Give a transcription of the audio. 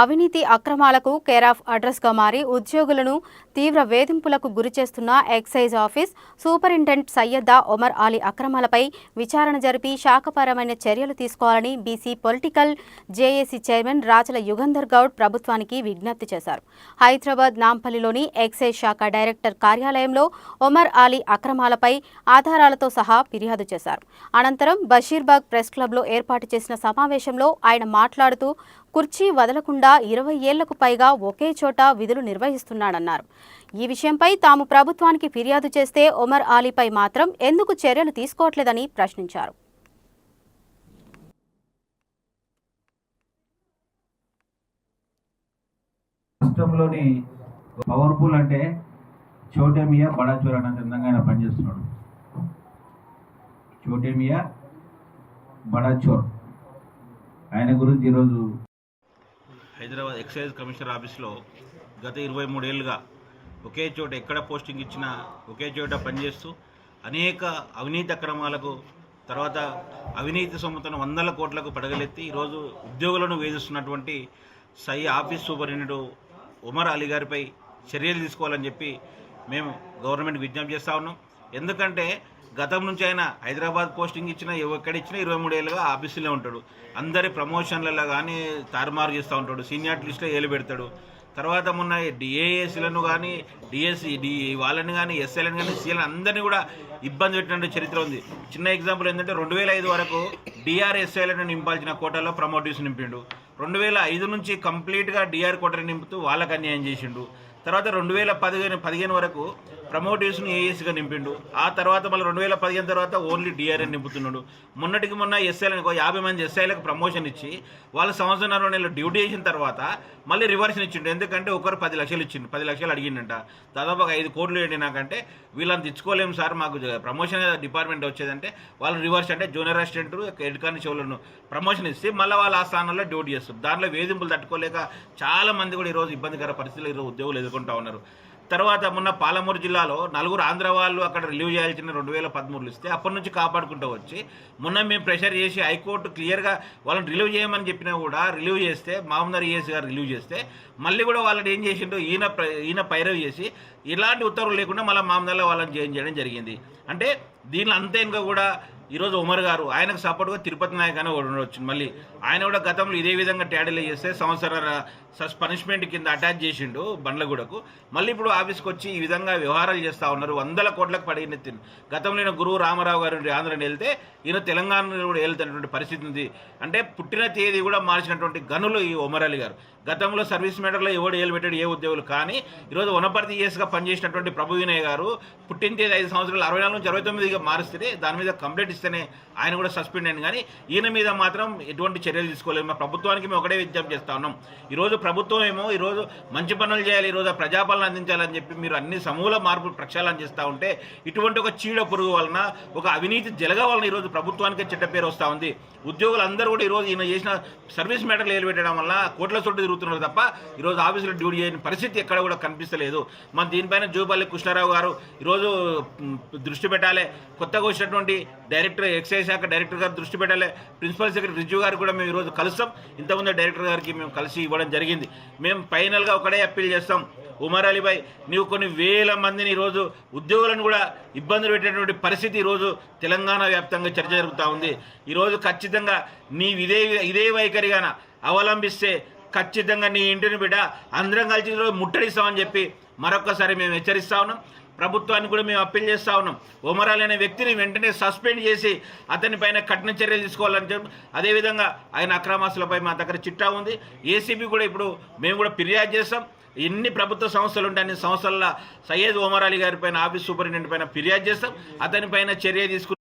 అవినీతి అక్రమాలకు కేరాఫ్ అడ్రస్గా మారి ఉద్యోగులను తీవ్ర వేధింపులకు గురిచేస్తున్న excise office superintendent Syed Omar Ali అక్రమాలపై విచారణ జరిపి శాఖపరమైన చర్యలు తీసుకోవాలని BC political JAC chairman Rachala Yugandhar Goud ప్రభుత్వానికి విజ్ఞప్తి చేశారు. హైదరాబాద్ నాంపల్లిలోని ఎక్సైజ్ శాఖ డైరెక్టర్ కార్యాలయంలో ఒమర్ అలీ అక్రమాలపై ఆధారాలతో సహా ఫిర్యాదు చేశారు. అనంతరం బషీర్బాగ్ ప్రెస్ క్లబ్లో ఏర్పాటు చేసిన సమావేశంలో ఆయన మాట్లాడుతూ కుర్చీ వదలకుండా ఇరవై ఏళ్ళకు పైగా ఒకే చోట విధులు నిర్వహిస్తున్నాడన్నారు. ఈ విషయంపై తాము ప్రభుత్వానికి ఫిర్యాదు చేస్తే ఒమర్ ఆలీపై మాత్రం ఎందుకు చర్యలు తీసుకోవట్లేదని ప్రశ్నించారు. రాష్ట్రంలోని పవర్ఫుల్ అంటే చోటేమియా బడాచూర్ అన్న చందంగా ఆయన పనిచేస్తున్నాడు. చోటేమియా బడాచోర్. ఆయన గురించి ఈరోజు హైదరాబాద్ ఎక్సైజ్ కమిషనర్ ఆఫీస్లో గత ఇరవై మూడేళ్ళుగా ఒకే చోట ఎక్కడ పోస్టింగ్ ఇచ్చినా ఒకే చోట పనిచేస్తూ అనేక అవినీతి అక్రమాలకు తర్వాత అవినీతి సొమ్ముతున్న వందల కోట్లకు పడగలెత్తి ఈరోజు ఉద్యోగులను వేధిస్తున్నటువంటి సై ఆఫీస్ సూపరింటెండెంట్ ఉమర్ అలీ గారిపై చర్యలు తీసుకోవాలని చెప్పి మేము గవర్నమెంట్ విజ్ఞప్తి చేస్తా ఉన్నాం. ఎందుకంటే గతం నుంచి ఆయన హైదరాబాద్ పోస్టింగ్ ఇచ్చినా ఎక్కడ ఇచ్చినా ఇరవై మూడేళ్ళుగా ఆఫీసులో ఉంటాడు. అందరి ప్రమోషన్లలో కానీ తారుమారు చేస్తూ ఉంటాడు. సీనియర్ లిస్ట్లో ఏలు పెడతాడు. తర్వాత మొన్న డిఏఎస్లను కానీ డిఎస్సి డి వాళ్ళని కానీ ఎస్ఎల్ని కానీ సీఎల్ని అందరినీ కూడా ఇబ్బంది పెట్టినట్టు చరిత్ర ఉంది. చిన్న ఎగ్జాంపుల్ ఏంటంటే రెండు వేల ఐదు వరకు డిఆర్ఎస్ఐలను నింపాల్సిన కోటాలో ప్రమోటివ్స్ నింపిండు. రెండు వేల ఐదు నుంచి కంప్లీట్గా డిఆర్ కోటని నింపుతూ వాళ్ళకు అన్యాయం చేసిండు. తర్వాత రెండు వేల పదిహేను పదిహేను వరకు ప్రమోటేషన్ ఏఎస్గా నింపిండు. ఆ తర్వాత మళ్ళీ రెండు వేల పదిహేను తర్వాత ఓన్లీ డిఆర్ఎన్ నింపుతున్నాడు. మొన్నటికి మొన్న ఎస్ఐలకు యాభై మంది ఎస్ఐలకు ప్రమోషన్ ఇచ్చి వాళ్ళ సంవత్సరం నెలలు డ్యూటీ చేసిన తర్వాత మళ్ళీ రివర్షన్ ఇచ్చిండు. ఎందుకంటే ఒకరు పది లక్షలు ఇచ్చిండు. పది లక్షలు అడిగిండంట. దాదాపు ఒక ఐదు కోట్లు ఏంటి నాకంటే వీళ్ళని తెచ్చుకోలేము సార్. మాకు ప్రమోషన్ డిపార్ట్మెంట్ వచ్చేదంటే వాళ్ళు రివర్స్ అంటే జూనియర్ అసిస్టెంట్ హెడ్ కానిస్టేబుల్ను ప్రమోషన్ ఇస్తే మళ్ళీ వాళ్ళు ఆ స్థానంలో డ్యూటీ చేస్తారు. దాంట్లో వేధింపులు తట్టుకోలేక చాలా మంది కూడా ఈరోజు ఇబ్బందికర పరిస్థితులు ఈరోజు ఉద్యోగులు ఎదుర్కొంటా ఉన్నారు. తర్వాత మొన్న పాలమూరు జిల్లాలో నలుగురు ఆంధ్ర వాళ్ళు అక్కడ రిలీవ్ చేయాల్సిన రెండు వేల పదమూడులు ఇస్తే అప్పటి నుంచి కాపాడుకుంటూ వచ్చి మొన్న మేము ప్రెషర్ చేసి హైకోర్టు క్లియర్గా వాళ్ళని రిలీవ్ చేయమని చెప్పినా కూడా రిలీవ్ చేస్తే మామూలు ఈఎస్ గారు రిలీవ్ చేస్తే మళ్ళీ కూడా వాళ్ళని ఏం చేసిండో ఈయన ఈయన పైరవ్ చేసి ఇలాంటి ఉత్తర్వులు లేకుండా మళ్ళీ మామూలు వాళ్ళని చేంజ్ చేయడం జరిగింది. అంటే దీనిలో అంతే ఇంకా కూడా ఈరోజు ఉమర్ గారు ఆయనకు సపోర్ట్గా తిరుపతి నాయక్ అని ఉండవచ్చు మళ్ళీ ఆయన కూడా గతంలో ఇదే విధంగా ట్యాడీలు చేస్తే సంవత్సరాల సస్ పనిష్మెంట్ కింద అటాచ్ చేసిండు బండ్లగూడకు. మళ్ళీ ఇప్పుడు ఆఫీస్కి వచ్చి ఈ విధంగా వ్యవహారాలు చేస్తూ ఉన్నారు. వందల కోట్లకు పడినెత్తింది గతంలో ఈయన గురువు రామారావు గారు ఆంధ్రని వెళ్తే ఈయన తెలంగాణ కూడా వెళ్తున్నటువంటి పరిస్థితి ఉంది. అంటే పుట్టిన తేదీ కూడా మార్చినటువంటి గనులు ఈ ఉమర్ అలీ గారు. గతంలో సర్వీస్ మేటర్లో ఎవడు ఏలు పెట్టాడు ఏ ఉద్యోగులు? కానీ ఈరోజు వనపర్తి ఈఎస్గా పనిచేసినటువంటి ప్రభు వినయ్ గారు పుట్టిన తేదీ ఐదు సంవత్సరాలు అరవై నాలుగు నుంచి అరవై తొమ్మిదిగా మారుస్తే దాని మీద కంప్లైంట్ ఇస్తేనే ఆయన కూడా సస్పెండ్ అయింది. కానీ ఈయన మీద మాత్రం ఎటువంటి చర్యలు తీసుకోలేదు. మా ప్రభుత్వానికి మేము ఒకటే విజ్ఞప్తి చేస్తా ఉన్నాం. ఈరోజు ప్రభుత్వం ఏమో ఈరోజు మంచి పనులు చేయాలి ఈరోజు ప్రజాపాలన అందించాలని చెప్పి మీరు అన్ని సమూల మార్పులు ప్రక్షాళన చేస్తూ ఉంటే ఇటువంటి ఒక చీడ పురుగు వలన ఒక అవినీతి జలగ వలన ఈరోజు ప్రభుత్వానికి చెడ్డ పేరు వస్తూ ఉంది. ఉద్యోగులందరూ కూడా ఈరోజు ఈయన చేసిన సర్వీస్ మ్యాటర్లు ఏలుపెట్టడం వల్ల కోట్ల చుట్టూ తిరుగుతున్నారు తప్ప ఈరోజు ఆఫీసులో డ్యూటీ చేయని పరిస్థితి ఎక్కడ కూడా కనిపిస్తలేదు. మన దీనిపైన జూపల్లి కృష్ణారావు గారు ఈరోజు దృష్టి పెట్టాలి. కొత్తగా వచ్చినటువంటి డైరెక్టర్ ఎక్సైజ్ శాఖ డైరెక్టర్ గారు దృష్టి పెట్టాలి. ప్రిన్సిపల్ సెక్రటరీ రిజ్జు గారు కూడా మేము ఈరోజు కలుస్తాం. ఇంతకుముందు డైరెక్టర్ గారికి మేము కలిసి ఇవ్వడం జరిగింది. మేము ఫైనల్గా ఒకటే అప్పీల్ చేస్తాం. ఉమర్ అలీభాయ్ నీవు కొన్ని వేల మందిని ఈరోజు ఉద్యోగులను కూడా ఇబ్బందులు పెట్టేటువంటి పరిస్థితి ఈరోజు తెలంగాణ వ్యాప్తంగా చర్చ జరుగుతూ ఉంది. ఈరోజు ఖచ్చితంగా నీ ఇదే ఇదే వైఖరిగాన అవలంబిస్తే ఖచ్చితంగా నీ ఇంటిని బిడ్డ అందరం కలిసి ముట్టడిస్తామని చెప్పి మరొక్కసారి మేము హెచ్చరిస్తా ఉన్నాం. ప్రభుత్వానికి కూడా మేము అప్పీల్ చేస్తా ఉన్నాం. ఒమరాల్ అనే వ్యక్తిని వెంటనే సస్పెండ్ చేసి అతనిపైన కఠిన చర్యలు తీసుకోవాలని చెప్పి అదేవిధంగా ఆయన అక్రమాస్తులపై మా దగ్గర చిట్టా ఉంది. ఏసీబీ కూడా ఇప్పుడు మేము కూడా ఫిర్యాదు చేస్తాం. ఎన్ని ప్రభుత్వ సంస్థలు ఉంటాయి అన్ని సంస్థల సయ్యద్ ఒమర్ అలీ గారి పైన ఆఫీస్ సూపరింటెండెంట్ పైన ఫిర్యాదు చేస్తాం. అతని పైన చర్య తీసుకుని